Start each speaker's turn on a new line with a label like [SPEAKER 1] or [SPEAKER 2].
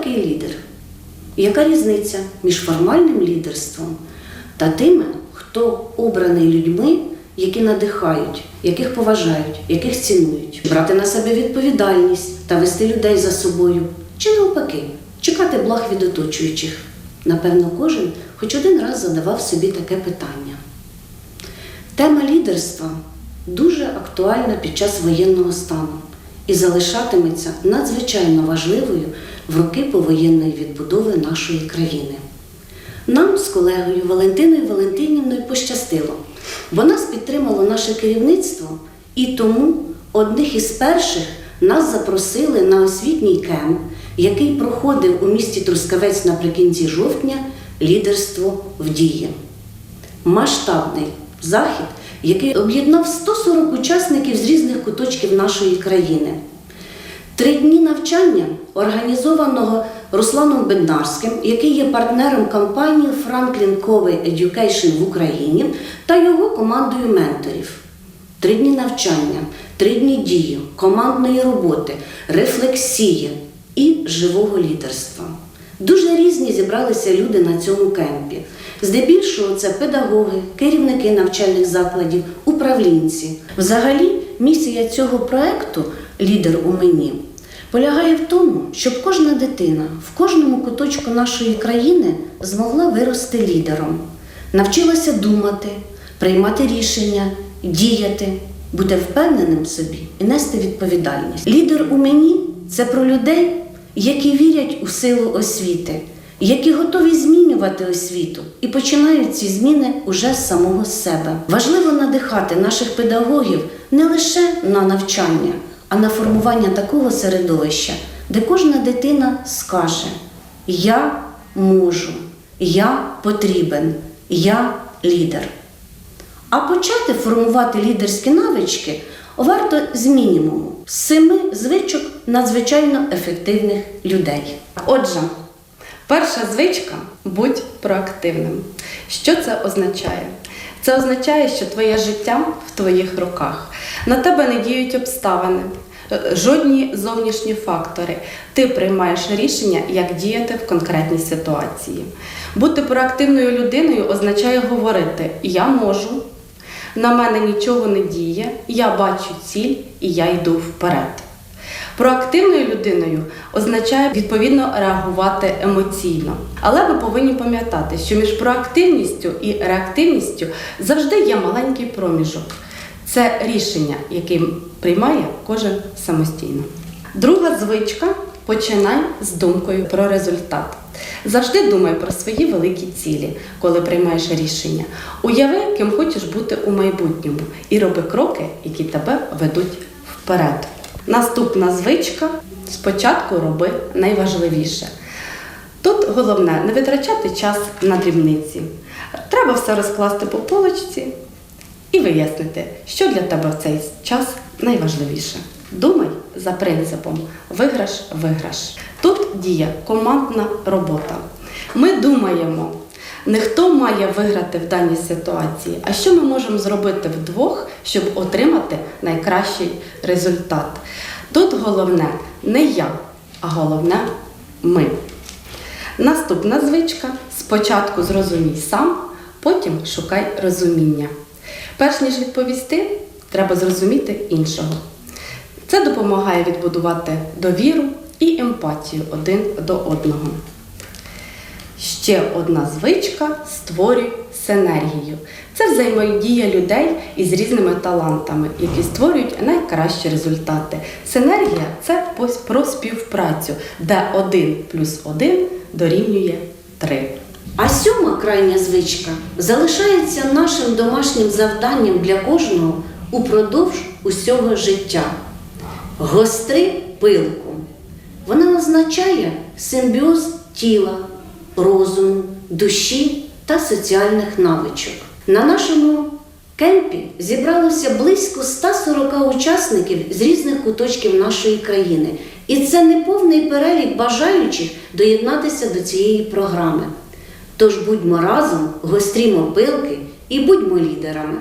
[SPEAKER 1] такий лідер? Яка різниця між формальним лідерством та тими, хто обраний людьми, які надихають, яких поважають, яких цінують, брати на себе відповідальність та вести людей за собою, чи навпаки, чекати благ від оточуючих? Напевно, кожен хоч один раз задавав собі таке питання. Тема лідерства дуже актуальна під час воєнного стану і залишатиметься надзвичайно важливою в роки повоєнної відбудови нашої країни. Нам з колегою Валентиною Валентинівною пощастило, бо нас підтримало наше керівництво, і тому одних із перших нас запросили на освітній кемп, який проходив у місті Трускавець наприкінці жовтня лідерство в дії масштабний захід, який об'єднав 140 учасників з різних куточків нашої країни. Три дні навчання, організованого Русланом Беднарським, який є партнером кампанії Franklin Covey Education в Україні та його командою менторів. Три дні навчання, три дні дії, командної роботи, рефлексії і живого лідерства. Дуже різні зібралися люди на цьому кемпі. Здебільшого це педагоги, керівники навчальних закладів, управлінці. Взагалі, місія цього проекту Лідер у мені полягає в тому, щоб кожна дитина в кожному куточку нашої країни змогла вирости лідером, навчилася думати, приймати рішення, діяти, бути впевненим в собі і нести відповідальність. Лідер у мені це про людей, які вірять у силу освіти, які готові змінювати освіту і починають ці зміни уже з самого себе. Важливо надихати наших педагогів не лише на навчання, а на формування такого середовища, де кожна дитина скаже: Я можу, я потрібен, я лідер. А почати формувати лідерські навички варто з мінімуму з семи звичок надзвичайно ефективних людей.
[SPEAKER 2] Отже, перша звичка будь проактивним. Що це означає? Це означає, що твоє життя в твоїх руках. На тебе не діють обставини, е, жодні зовнішні фактори. Ти приймаєш рішення, як діяти в конкретній ситуації. Бути проактивною людиною означає говорити Я можу, на мене нічого не діє, я бачу ціль і я йду вперед. Проактивною людиною означає відповідно реагувати емоційно. Але ви повинні пам'ятати, що між проактивністю і реактивністю завжди є маленький проміжок. Це рішення, яке приймає кожен самостійно. Друга звичка починай з думкою про результат. Завжди думай про свої великі цілі, коли приймаєш рішення. Уяви, ким хочеш бути у майбутньому, і роби кроки, які тебе ведуть вперед. Наступна звичка спочатку роби найважливіше. Тут головне не витрачати час на дрібниці. Треба все розкласти по полочці і вияснити, що для тебе в цей час найважливіше. Думай за принципом виграш-виграш. Тут діє командна робота. Ми думаємо, не хто має виграти в даній ситуації, а що ми можемо зробити вдвох, щоб отримати найкращий результат. Тут головне не я, а головне ми. Наступна звичка спочатку зрозумій сам, потім шукай розуміння. Перш ніж відповісти, треба зрозуміти іншого. Це допомагає відбудувати довіру і емпатію один до одного. Ще одна звичка створюй синергію. Це взаємодія людей із різними талантами, які створюють найкращі результати. Синергія це про співпрацю, де один плюс один дорівнює три.
[SPEAKER 1] А сьома крайня звичка залишається нашим домашнім завданням для кожного упродовж усього життя. Гостри пилку. Вона означає симбіоз тіла, розуму, душі та соціальних навичок. На нашому кемпі зібралося близько 140 учасників з різних куточків нашої країни. І це не повний перелік бажаючих доєднатися до цієї програми. Тож будьмо разом, гострімо пилки і будьмо лідерами.